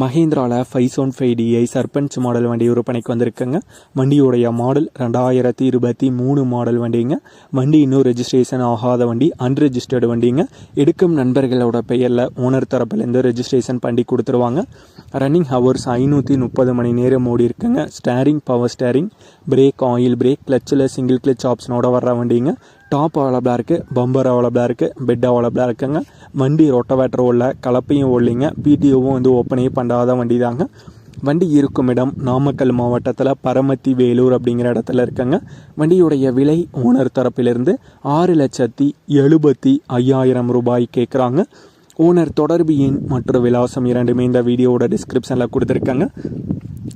மஹேந்திராவில் five சோன் five DI Sarpanch model வண்டி விற்பனைக்கு வந்திருக்குங்க. வண்டியோடைய மாடல் ரெண்டாயிரத்தி இருபத்தி மூணு மாடல் வண்டிங்க. வண்டி இன்னும் ரெஜிஸ்ட்ரேஷன் ஆகாத வண்டி அன்ரெஜிஸ்டர்டு வண்டிங்க. எடுக்கும் நண்பர்களோட பெயரில் ஓனர் தரப்புலேருந்து ரெஜிஸ்ட்ரேஷன் பண்ணி கொடுத்துருவாங்க. ரன்னிங் ஹவர்ஸ் ஐநூற்றி முப்பது மணி நேரம் ஓடி இருக்குங்க. Steering power steering brake oil brake கிளச்சில் single clutch ஆப்ஷனோட வர்ற வண்டிங்க. டாப் அவைலபிளாக இருக்குது பம்பர் அவைலபிளாக இருக்குது பெட் அவைலபிளாக இருக்குங்க. வண்டி ரொட்டவேட்டர் ஓடல கலப்பையும் ஓடலிங்க பிடிஓவும் வந்து ஓப்பனே பண்ணாத வண்டி தாங்க. வண்டி இருக்கும் இடம் நாமக்கல் மாவட்டத்தில் பரமத்தி வேலூர் அப்படிங்கிற இடத்துல இருக்குங்க. வண்டியுடைய விலை ஓனர் தரப்பிலிருந்து ஆறு லட்சத்தி எழுபத்தி ஐயாயிரம் ரூபாய் கேட்குறாங்க ஓனர் தொடர்பு எண் மற்றும் விலாசம் இரண்டுமே இந்த வீடியோவோட டிஸ்கிரிப்ஷனில் கொடுத்துருக்காங்க.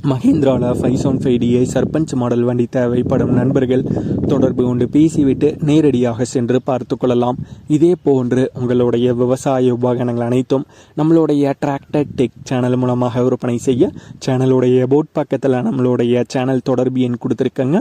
மஹேந்திராவில் five one five DI Sarpanch model வண்டி தேவைப்படும் நண்பர்கள் தொடர்பு கொண்டு பேசிவிட்டு நேரடியாக சென்று பார்த்து கொள்ளலாம். இதே போன்று உங்களுடைய விவசாய உபகரணங்கள் அனைத்தும் நம்மளுடைய டிராக்டர் டெக் சேனல் மூலமாக விற்பனை செய்ய சேனலுடைய போட் பக்கத்தில் நம்மளுடைய சேனல் தொடர்பு எண் கொடுத்துருக்கங்க.